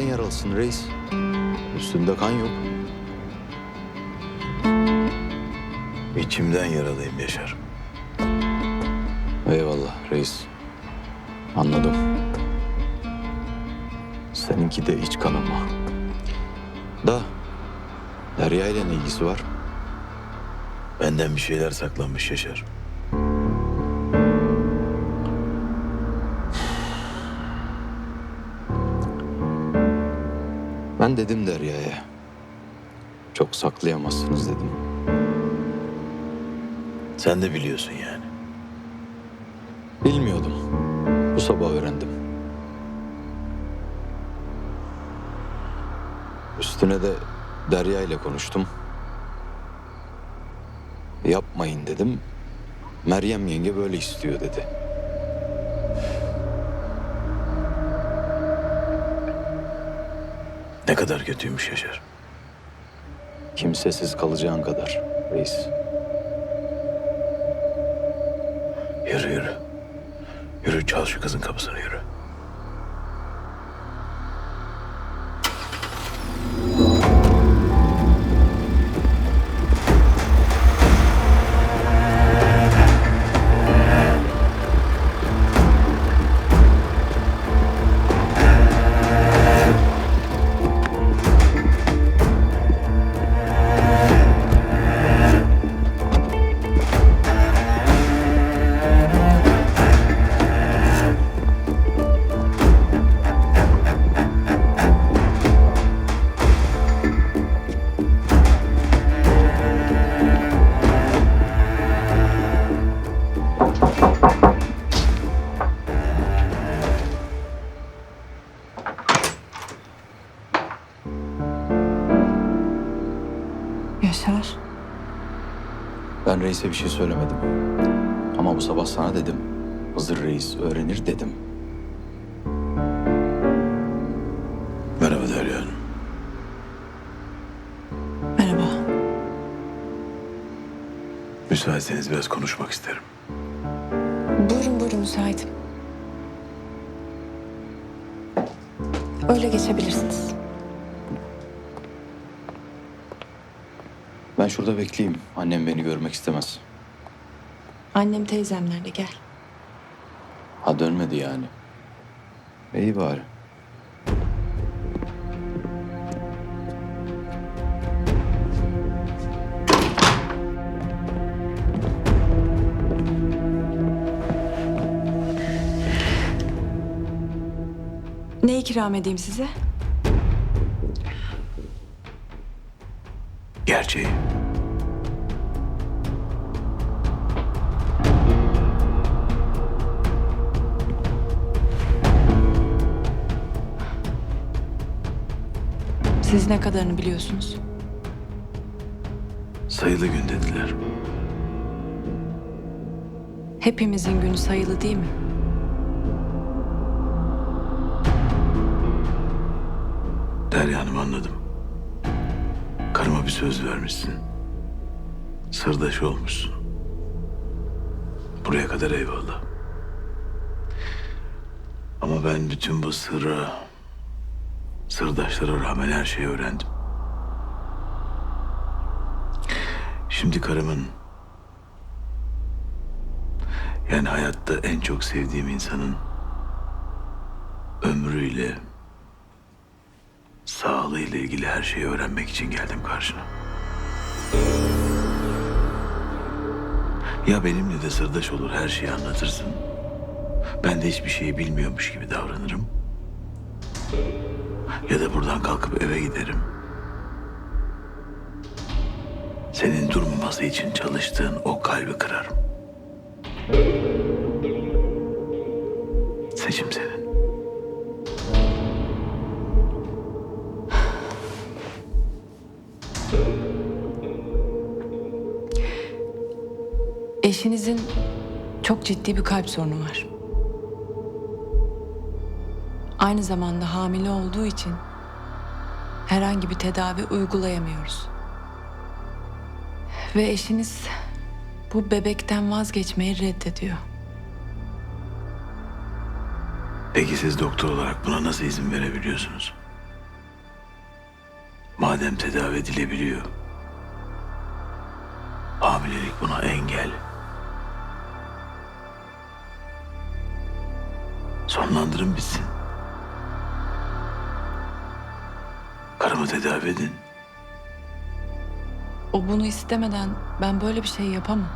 yaralısın reis. Üstünde kan yok. İçimden yaralıyım Yaşar. Eyvallah reis. Anladım. Seninki de iç kanama. Da Derya ile ne ilgisi var? Benden bir şeyler saklanmış Yaşar. Ben dedim Derya'ya. Çok saklayamazsınız dedim. Sen de biliyorsun yani. Bilmiyordum. Bu sabah öğrendim. Üstüne de Derya ile konuştum. Yapmayın dedim. Meryem yenge böyle istiyor dedi. Ne kadar kötüymüş Yaşar. Kimsesiz kalacağın kadar reis. Yürü yürü. Yürü çal şu kızın kapısını yürü. Reise bir şey söylemedim. Ama bu sabah sana dedim. Hızır reis öğrenir dedim. Merhaba Derya Hanım. Merhaba. Müsaitseniz biraz konuşmak isterim. Buyurun buyurun müsaitim. Öyle geçebilirsiniz. Şurada bekleyeyim. Annem beni görmek istemez. Annem teyzemlerle gel. Ha dönmedi yani. İyi bari. Ne ikram edeyim size? Gerçeği. Siz ne kadarını biliyorsunuz? Sayılı gün dediler. Hepimizin günü sayılı değil mi? Derya Hanım anladım. Karıma bir söz vermişsin. Sırdaş olmuşsun. Buraya kadar eyvallah. Ama ben bütün bu sırra, sırdaşlara rağmen her şeyi öğrendim. Şimdi karımın, yani hayatta en çok sevdiğim insanın ömrüyle, sağlığıyla ilgili her şeyi öğrenmek için geldim karşına. Ya benimle de sırdaş olur her şeyi anlatırsın. Ben de hiçbir şeyi bilmiyormuş gibi davranırım. Ya da buradan kalkıp eve giderim. Senin durmaması için çalıştığın o kalbi kırarım. Seçim senin. Eşinizin çok ciddi bir kalp sorunu var. Aynı zamanda hamile olduğu için herhangi bir tedavi uygulayamıyoruz. Ve eşiniz bu bebekten vazgeçmeyi reddediyor. Peki siz doktor olarak buna nasıl izin verebiliyorsunuz? Madem tedavi edilebiliyor. Hamilelik buna engel. Sonlandırın bitsin. Karımı tedavi edin. O bunu istemeden ben böyle bir şey yapamam.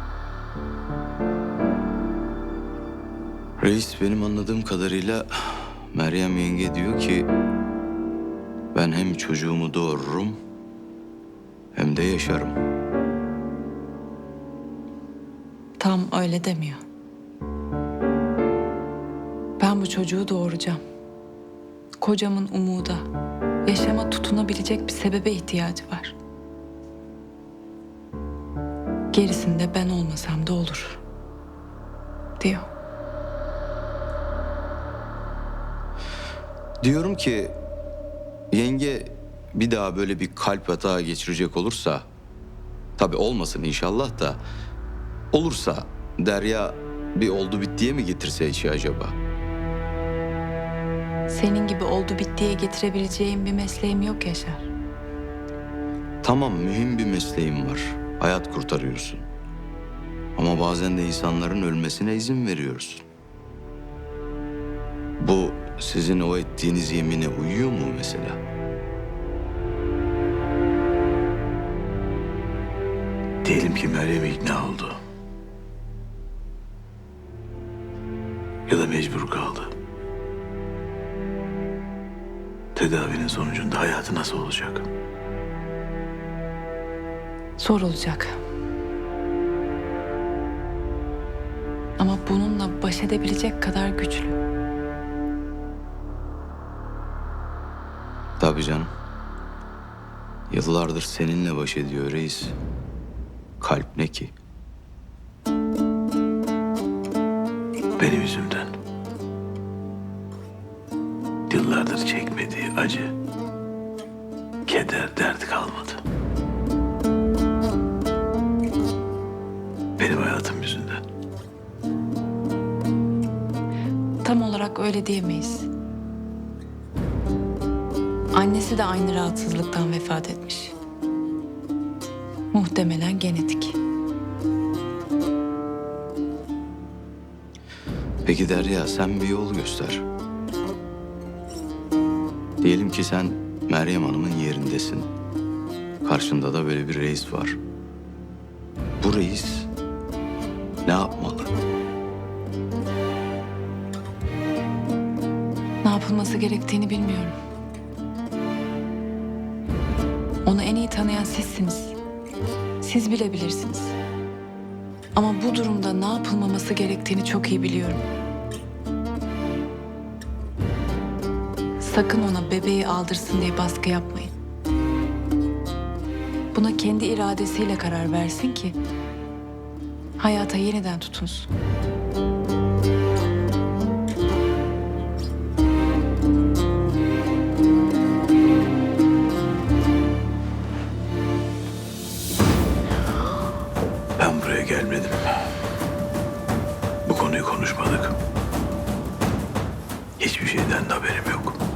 Reis benim anladığım kadarıyla Meryem yenge diyor ki ben hem çocuğumu doğururum hem de yaşarım. Tam öyle demiyor. Ben bu çocuğu doğuracağım. Kocamın umuda, yaşama tutunabilecek bir sebebe ihtiyacı var. Gerisinde ben olmasam da olur. Diyor. Diyorum ki yenge bir daha böyle bir kalp hata geçirecek olursa tabii olmasın inşallah da olursa Derya bir oldu bittiye mi getirse işi acaba? Senin gibi oldu bittiye getirebileceğim bir mesleğim yok Yaşar. Tamam mühim bir mesleğin var. Hayat kurtarıyorsun. Ama bazen de insanların ölmesine izin veriyorsun. Bu sizin o ettiğiniz yemine uyuyor mu mesela? Diyelim ki Meryem ikna oldu. Ya da mecbur kaldı. Tedavinin sonucunda hayatı nasıl olacak? Zor olacak. Ama bununla baş edebilecek kadar güçlü. Tabii canım. Yıllardır seninle baş ediyor reis. Kalp ne ki? Benim yüzümden. Yıllardır çekmediği acı, keder, dert kalmadı. Benim hayatım yüzünden. Tam olarak öyle diyemeyiz. Annesi de aynı rahatsızlıktan vefat etmiş. Muhtemelen genetik. Peki Derya sen bir yol göster. Diyelim ki sen Meryem Hanım'ın yerindesin. Karşında da böyle bir reis var. Bu reis ne yapmalı? Ne yapılması gerektiğini bilmiyorum. Onu en iyi tanıyan sizsiniz. Siz bilebilirsiniz. Ama bu durumda ne yapılmaması gerektiğini çok iyi biliyorum. Sakın ona bebeği aldırsın diye baskı yapmayın. Buna kendi iradesiyle karar versin ki hayata yeniden tutunsun. Ben buraya gelmedim. Bu konuyu konuşmadık. Hiçbir şeyden de haberim yok.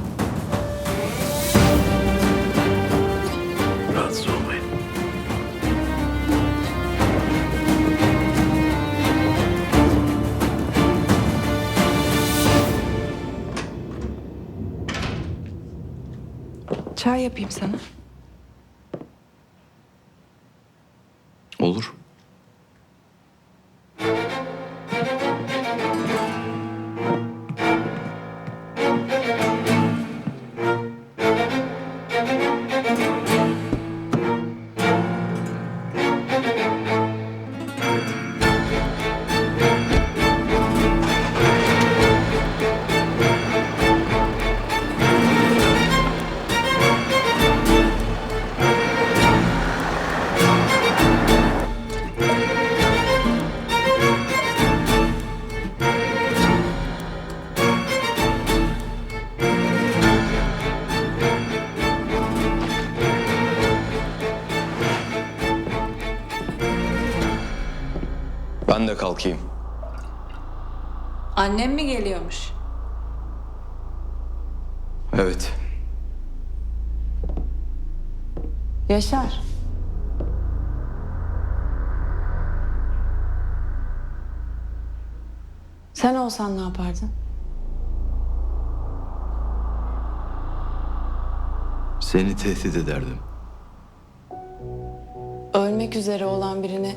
Çay yapayım sana. Kalkayım. Annem mi geliyormuş? Evet. Yaşar. Sen olsan ne yapardın? Seni tehdit ederdim. Ölmek üzere olan birini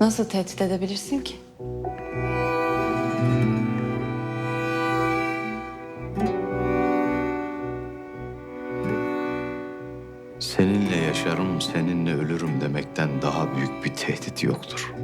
nasıl tehdit edebilirsin ki? Seninle yaşarım, seninle ölürüm demekten daha büyük bir tehdit yoktur.